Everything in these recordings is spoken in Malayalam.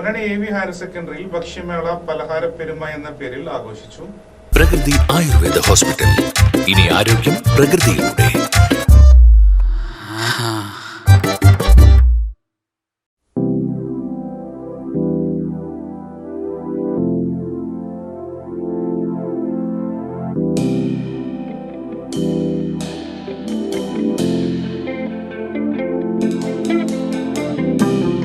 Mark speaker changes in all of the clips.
Speaker 1: പൊന്നാനി എ വി ഹയർ സെക്കൻഡറിയിൽ ഭക്ഷ്യമേള പലഹാര പെരുമ എന്ന പേരിൽ ആഘോഷിച്ചു.
Speaker 2: പ്രകൃതി ആയുർവേദ ഹോസ്പിറ്റൽ ഇനി ആരോഗ്യം പ്രകൃതിയിലൂടെ.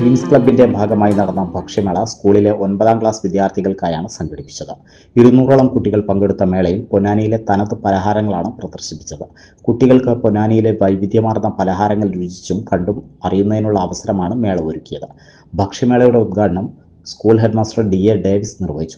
Speaker 3: ക്വീൻസ് ക്ലബിന്റെ ഭാഗമായി നടന്ന ഭക്ഷ്യമേള സ്കൂളിലെ ഒൻപതാം ക്ലാസ് വിദ്യാർത്ഥികൾക്കായാണ് സംഘടിപ്പിച്ചത്. ഇരുന്നൂറോളം കുട്ടികൾ പങ്കെടുത്ത മേളയിൽ പൊന്നാനിയിലെ തനത് പലഹാരങ്ങളാണ് പ്രദർശിപ്പിച്ചത്. കുട്ടികൾക്ക് പൊന്നാനിയിലെ വൈവിധ്യമാർന്ന പലഹാരങ്ങൾ രുചിച്ചും കണ്ടും അറിയുന്നതിനുള്ള അവസരമാണ് മേള ഒരുക്കിയത്. ഭക്ഷ്യമേളയുടെ ഉദ്ഘാടനം school headmaster D A Davis നിർവഹിച്ചു.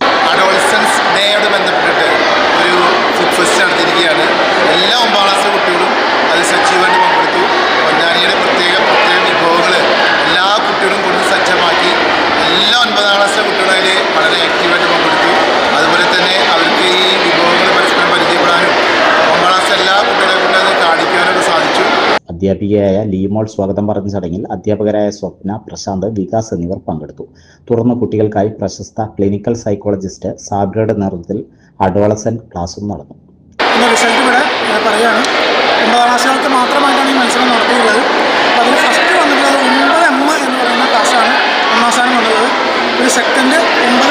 Speaker 3: അധ്യാപികയായ ലീമോൾ സ്വാഗതം പറഞ്ഞ ചടങ്ങിൽ അധ്യാപകരായ സ്വപ്ന പ്രശാന്ത് വികാസ് എന്നിവർ പങ്കെടുത്തു. തുടർന്ന് കുട്ടികൾക്കായി പ്രശസ്ത ക്ലിനിക്കൽ സൈക്കോളജിസ്റ്റ് സാബ്രയുടെ നേതൃത്വത്തിൽ അഡോളസൻ ക്ലാസും നടന്നു.
Speaker 4: ഫസ്റ്റ് ഒമ്പത് എം എന്ന് പറയുന്ന ക്ലാസ്സാണ് ഒന്നാം സ്ഥാനം വന്നത്. ഒരു സെക്കൻഡ് ഒമ്പത്